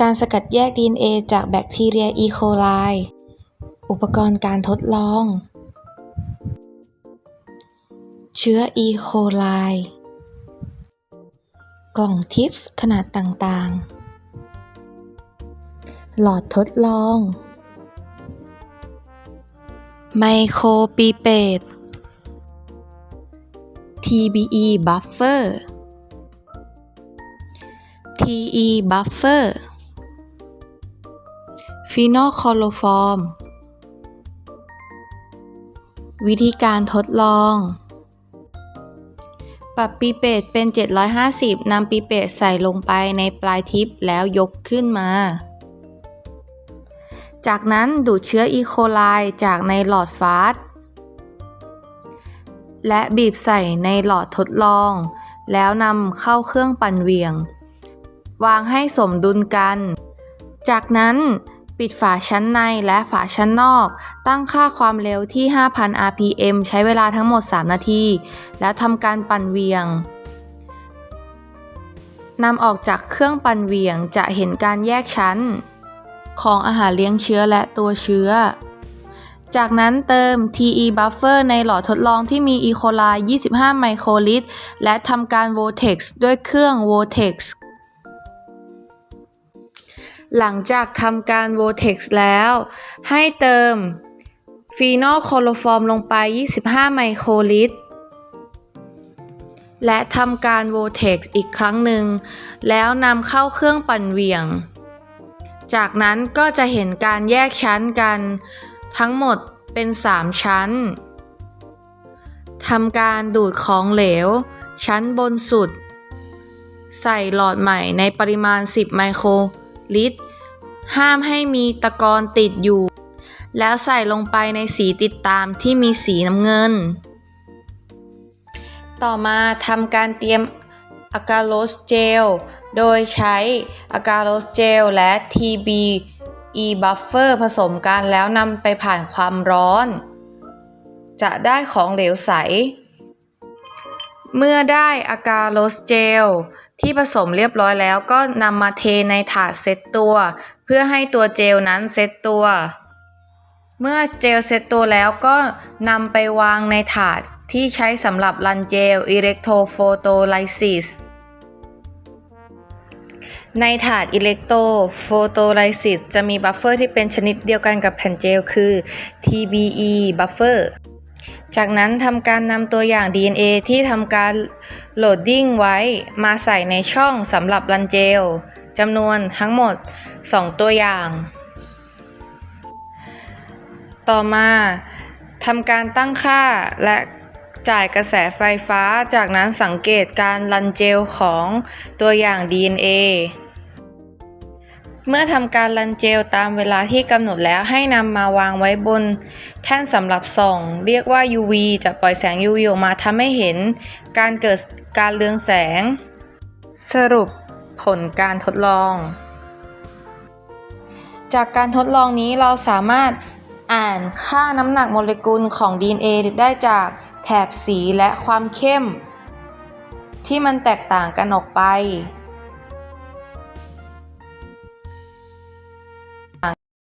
การสกัดแยก DNA จากแบคทีเรียอีโคไลอุปกรณ์การทดลอง เชื้ออีโคไลกล่องทิปส์ขนาดต่างๆ หลอดทดลอง ไมโครปีเปต TBE buffer TE buffer ฟีนอลคลอโรฟอร์ม วิธีการทดลอง ปรับปีเปตเป็น 750 นำปีเปตใส่ลงไปในปลายทิปแล้วยกขึ้นมา จากนั้นดูดเชื้ออีโคไลจากในหลอดฟาสและบีบใส่ในหลอดทดลอง แล้วนำเข้าเครื่องปั่นเวียง วางให้สมดุลกัน จากนั้น ปิดฝาชั้นในและฝาชั้นนอก ตั้งค่าความเร็วที่ 5,000 rpm ใช้เวลาทั้งหมด 3 นาที แล้วทำการปั่นเวียงนำออกจากเครื่องปั่นเวียงจะเห็นการแยกชั้น ของอาหารเลี้ยงเชื้อและตัวเชื้อ จากนั้นเติม TE buffer ในหลอดทดลองที่มี E. coli 25 ไมโครลิตร และทำการ Vortex ด้วยเครื่อง Vortex หลังจากทำการ Vortex แล้ว ให้เติมฟีนอลโคโลฟอร์มลงไป 25 ไมโครลิตร และทำการ Vortex อีกครั้งหนึ่ง แล้วนำเข้าเครื่องปั่นเหวี่ยง จากนั้นก็จะเห็นการแยกชั้นกัน ทั้งหมดเป็น 3 ชั้นทำการดูดของเหลว ชั้นบนสุด ใส่หลอดใหม่ในปริมาณ 10 ไมโคร ลิตร ห้ามให้มีตะกอนติดอยู่ แล้วใส่ลงไปในสีติดตามที่มีสีน้ำเงิน ต่อมาทำการเตรียมอะกาโลสเจล โดยใช้อะกาโลสเจลและ TBE buffer ผสมกันแล้วนำไปผ่านความร้อน จะได้ของเหลวใส เมื่อได้อากาโลสเจล ที่ผสมเรียบร้อยแล้วก็นำมาเทในถาดเซตตัว เพื่อให้ตัวเจลนั้นเซตตัว เมื่อเจลเซตตัวแล้วก็นำไปวางในถาดที่ใช้สำหรับรันเจลอิเล็กโทรโฟโตไลซิสในถาดอิเล็กโตโฟโตไลซิสจะมีบัฟเฟอร์ที่เป็นชนิดเดียวกันกับแผ่นเจลคือ TBE buffer จากนั้นทำการนำตัวอย่าง DNA ที่ทำการโหลดดิ้งไว้มาใส่ในช่องสำหรับรันเจลจำนวนทั้งหมด 2 ตัวอย่าง ต่อมาทำการตั้งค่าและจ่ายกระแสไฟฟ้า จากนั้นสังเกตการรันเจลของตัวอย่าง DNA เมื่อทำการรันเจลตามเวลาที่กำหนดแล้วให้นำมาวางไว้บน แท่นสำหรับส่อง เรียกว่า UV จะปล่อยแสง UV ออกมาทำให้เห็น การเกิดการเรืองแสง สรุปผลการทดลอง จากการทดลองนี้เราสามารถอ่านค่าน้ำหนักโมเลกุลของ DNA ได้จากแถบสีและความเข้ม ที่มันแตกต่างกันออกไป